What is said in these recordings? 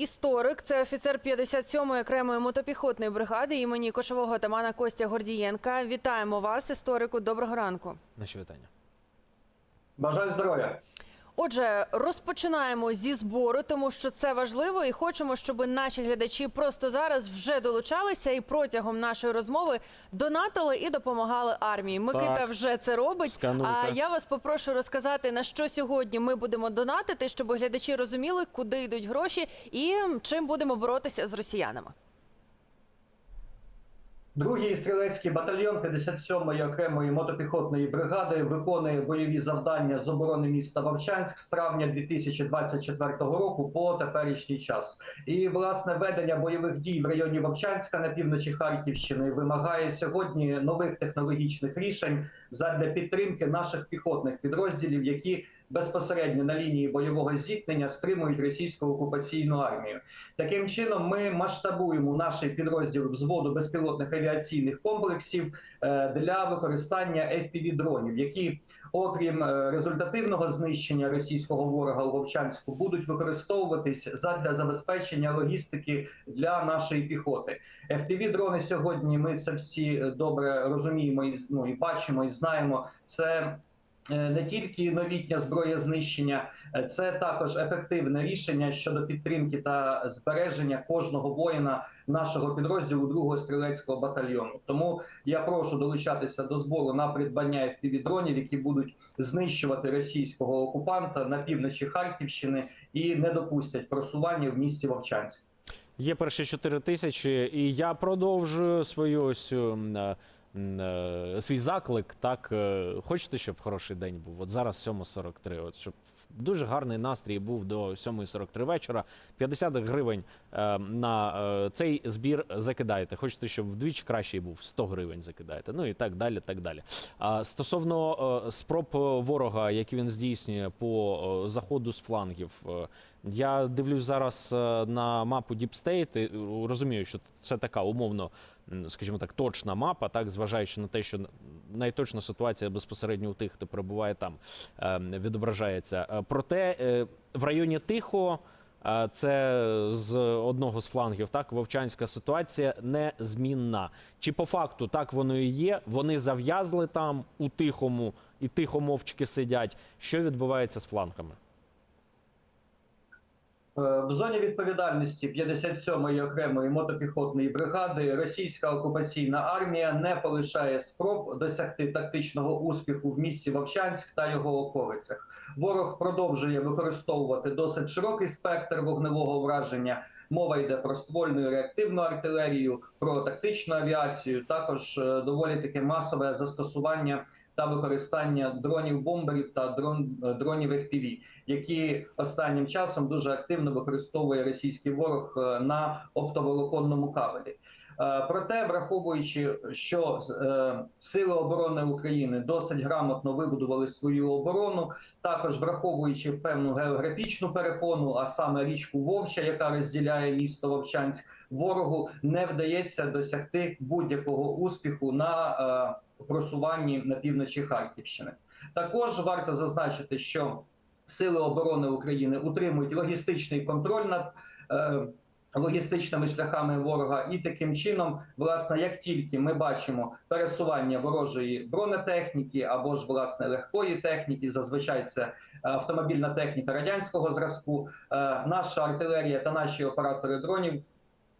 історик, це офіцер 57-ї окремої мотопіхотної бригади імені кошового тамана Костя Гордієнка. Вітаємо вас, історику. Доброго ранку. Наші вітання. Бажаю здоров'я. Отже, розпочинаємо зі збору, тому що це важливо, і хочемо, щоб наші глядачі просто зараз вже долучалися і протягом нашої розмови донатили і допомагали армії. Микита Так. вже це робить. Скануйте. А я вас попрошу розказати на що сьогодні ми будемо донатити, щоб глядачі розуміли, куди йдуть гроші і чим будемо боротися з росіянами. Другий стрілецький батальйон 57-ї окремої мотопіхотної бригади виконує бойові завдання з оборони міста Вовчанськ з травня 2024 року по теперішній час. І власне ведення бойових дій в районі Вовчанська на півночі Харківщини вимагає сьогодні нових технологічних рішень задля підтримки наших піхотних підрозділів, які безпосередньо на лінії бойового зіткнення стримують російську окупаційну армію. Таким чином, ми масштабуємо наш підрозділ взводу безпілотних авіаційних комплексів е, для використання fpv дронів, які, окрім е, результативного знищення російського ворога у Вовчанську, будуть використовуватись задля забезпечення логістики для нашої піхоти. fpv дрони сьогодні. Ми це всі добре розуміємо і ну, і бачимо, і знаємо. Це е, не тільки новітня зброя знищення, е, це також ефективне рішення щодо підтримки та збереження кожного воїна нашого підрозділу другого стрілецького батальйону. Тому я прошу долучатися до збору на придбання fpv дронів, які будуть знищувати російського окупанта на півночі Харківщини і не допустять просування в місті Вовчанськ. Є перші 4 тисячі, і я продовжую свою ось м, е, м, е, свій заклик. Так е, хочете, щоб хороший день був? От зараз 7.43, От щоб дуже гарний настрій був до 7.43 вечора. 50 гривень е, на е, цей збір закидаєте. Хочете, щоб вдвічі кращий був 100 гривень закидаєте. Ну і так далі. Так далі. А стосовно е, спроб е, ворога, які він здійснює по е, заходу з флангів. Я дивлюсь зараз е, на мапу State, і е, розумію, що це така умовно, скажімо так, точна мапа, так зважаючи на те, що найточна ситуація безпосередньо у тих, хто перебуває там, е, відображається. Е, Проте в районі Тихо. Це з одного з флангів, так вовчанська ситуація незмінна. Чи по факту так воно і є? Вони зав'язли там у тихому, і тихо мовчки сидять. Що відбувається з флангами? Е, В зоні відповідальності 57-ї окремої мотопіхотної бригади російська окупаційна армія не полишає спроб досягти тактичного успіху в місті Вовчанськ та його околицях. Ворог продовжує використовувати досить широкий спектр вогневого враження. Мова йде про ствольну і реактивну артилерію, про тактичну авіацію, також е, доволі таке масове застосування та використання дронів бомберів та дрон е, дронів FPV, які останнім часом дуже активно використовує російський ворог е, на оптоволоконному кабелі. Е, Проте, враховуючи, що е, сили оборони України досить грамотно вибудували свою оборону, також враховуючи певну географічну перепону, а саме річку Вовча, яка розділяє місто Вовчанськ, ворогу не вдається досягти будь-якого успіху на е, просуванні на півночі Харківщини. Також варто зазначити, що сили оборони України утримують логістичний контроль над логістичними шляхами ворога, і таким чином, власне, як тільки ми бачимо пересування ворожої бронетехніки або ж власне легкої техніки, зазвичай це автомобільна техніка радянського зразку, е, наша артилерія та наші оператори дронів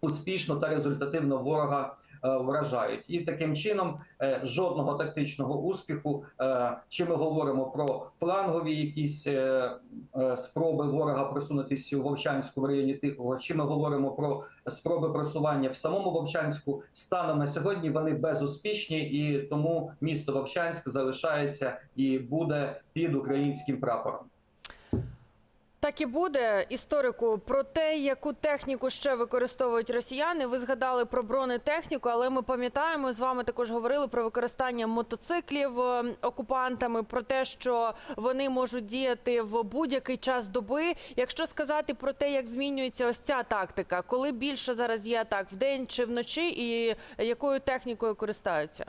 успішно та результативно ворога е, вражають. І таким чином е, жодного тактичного успіху. е, Чи ми говоримо про флангові якісь е, е, спроби ворога просунутися у Вовчанську районі Тихого, чи ми говоримо про спроби просування в самому Вовчанську, станом на сьогодні вони безуспішні, і тому місто Вовчанськ залишається і буде під українським прапором. Так і буде історику про те, яку техніку ще використовують росіяни. Ви згадали про бронетехніку, але ми пам'ятаємо з вами також говорили про використання мотоциклів е, окупантами, про те, що вони можуть діяти в будь-який час доби. Якщо сказати про те, як змінюється ось ця тактика, коли більше зараз є атак вдень чи вночі, і якою технікою користаються?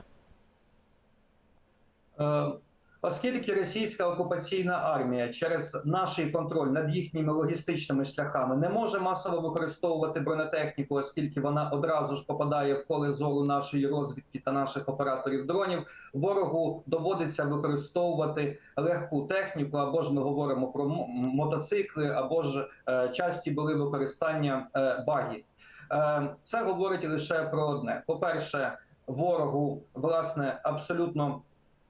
Е, Оскільки російська окупаційна армія через наш контроль над їхніми логістичними шляхами не може масово використовувати бронетехніку, оскільки вона одразу ж попадає в поле зору нашої розвідки та наших операторів дронів, ворогу доводиться використовувати легку техніку, або ж ми говоримо про мотоцикли, або ж е, часті були використання е, багів. Е, Це говорить лише про одне: по-перше, ворогу власне абсолютно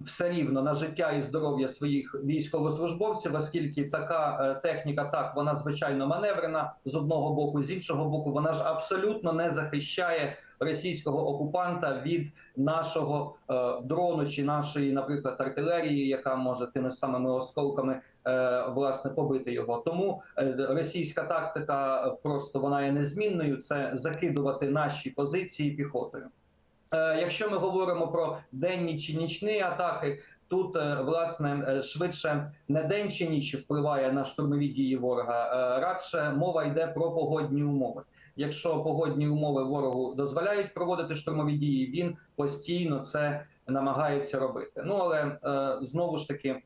все рівно на життя і здоров'я своїх військовослужбовців, оскільки така е, техніка, так вона звичайно маневрена з одного боку, з іншого боку, вона ж абсолютно не захищає російського окупанта від нашого е, дрону чи нашої, наприклад, артилерії, яка може тими самими осколками е, власне побити його. Тому е, російська тактика просто вона є незмінною. Це закидувати наші позиції піхотою. Е, Якщо ми говоримо про денні чи нічні атаки, тут е, власне е, швидше не день чи ніч впливає на штурмові дії ворога. Радше мова йде про погодні умови. Якщо погодні умови ворогу дозволяють проводити штурмові дії, він постійно це намагається робити. Ну але знову ж таки,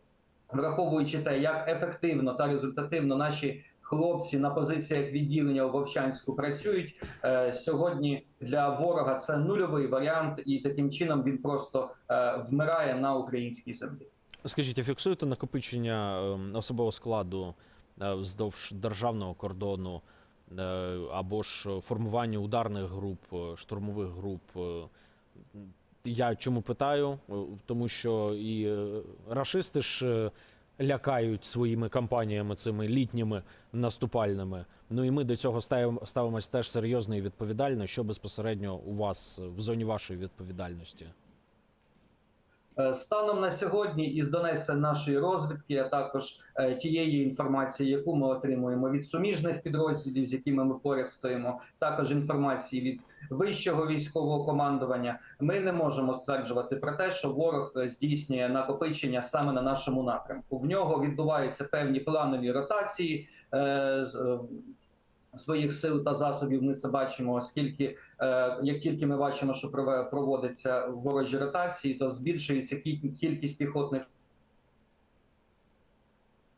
враховуючи те, як ефективно та результативно наші хлопці на позиціях відділення у Вовчанську працюють е, сьогодні. Для ворога це нульовий варіант, і таким чином він просто е, вмирає на українській землі. Скажіть, фіксуєте накопичення ем, особового складу е, вздовж державного кордону або ж формування ударних груп, штурмових груп? Я чому питаю? Тому що і рашисти ж лякають своїми кампаніями цими літніми наступальними. Ну і ми до цього ставимо ставимось теж серйозно і відповідально. Що безпосередньо у вас в зоні вашої відповідальності? Е, Станом на сьогодні із донесень нашої розвідки, а також е, тієї інформації, яку ми отримуємо від суміжних підрозділів, з якими ми поряд стоїмо, також інформації від вищого військового командування, ми не можемо стверджувати про те, що ворог е, здійснює накопичення саме на нашому напрямку. В нього відбуваються певні планові ротації. Своїх сил та засобів ми це бачимо, оскільки е, як тільки ми бачимо, що проводиться ворожі ротації, то збільшується кі- кількість піхотних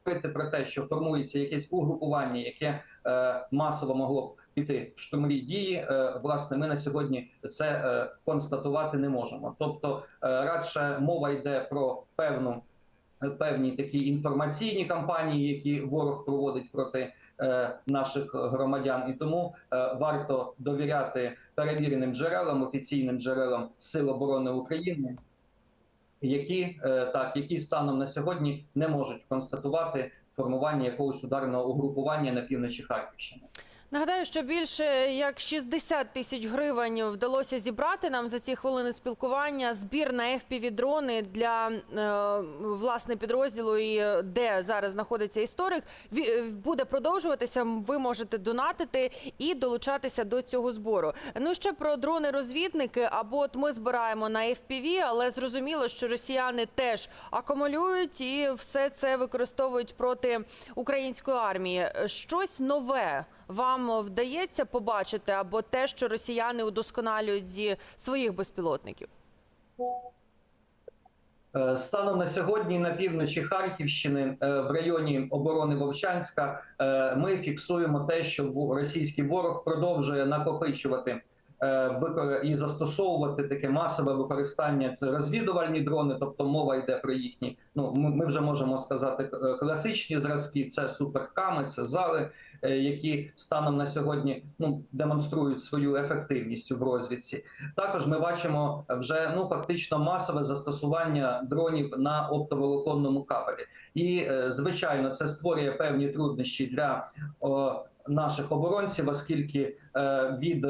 про те, що формується якесь угрупування, яке е, масово могло б піти в штурмові дії. Е, власне, ми на сьогодні це е, констатувати не можемо. Тобто, е, радше мова йде про певну певні такі інформаційні кампанії, які ворог проводить проти наших громадян, і тому е, варто довіряти перевіреним джерелам, офіційним джерелам Сил оборони України, які е, так, які станом на сьогодні не можуть констатувати формування якогось ударного угрупування на півночі Харківщини. Нагадаю, що більше як 60 тисяч гривень вдалося зібрати нам за ці хвилини спілкування. Збір на FPV-дрони для е, власне підрозділу, і е, де зараз знаходиться історик, е, буде продовжуватися. Ви можете донатити і долучатися до цього збору. Ну ще про дрони-розвідники. Або от ми збираємо на FPV, але зрозуміло, що росіяни теж акумулюють і все це використовують проти української армії. Щось нове вам вдається побачити, або те, що росіяни удосконалюють зі своїх безпілотників? Е, Станом на сьогодні на півночі Харківщини е, в районі оборони Вовчанська е, ми фіксуємо те, що російський ворог продовжує накопичувати і застосовувати таке масове використання. Це розвідувальні дрони, тобто мова йде про їхні. Ну ми ми вже можемо сказати е, класичні зразки. Це суперками, це зали, е, які станом на сьогодні ну демонструють свою ефективність в розвідці. Також ми бачимо вже ну фактично масове застосування дронів на оптоволоконному кабелі, і е, звичайно, це створює певні труднощі для наших оборонців, оскільки е, від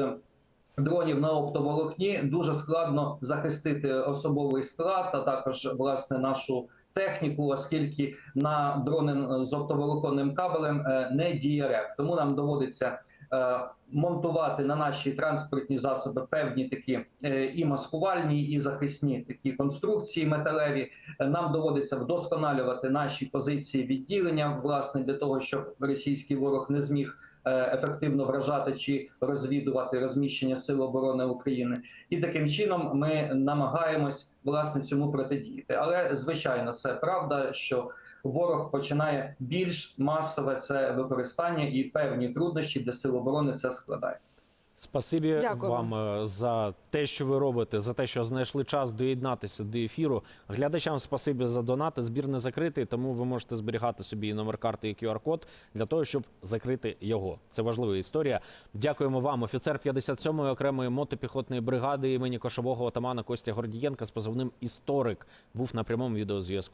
дронів на оптоволокні дуже складно захистити особовий склад, а також власне нашу. Техніку, оскільки на дрони з оптоволоконним кабелем е, не діє РЕП. тому нам доводиться е, монтувати на наші транспортні засоби певні такі е, і маскувальні, і захисні такі конструкції металеві. Нам доводиться вдосконалювати наші позиції відділення, власне, для того, щоб російський ворог не зміг ефективно вражати чи розвідувати розміщення сил оборони України. І таким чином ми намагаємось власне цьому протидіяти. Але звичайно, це правда, що ворог починає більш масове це використання і певні труднощі для сил оборони це складає. Спасибі Дякую вам е, за те, що ви робите, за те, що знайшли час доєднатися до ефіру. Глядачам спасибі за донати. Збір не закритий, тому ви можете зберігати собі і номер карти і QR-код для того, щоб закрити його. Це важлива історія. Дякуємо вам. Офіцер 57-ї окремої мотопіхотної бригади імені кошового отамана Костя Гордієнка з позивним історик був на прямому відеозв'язку.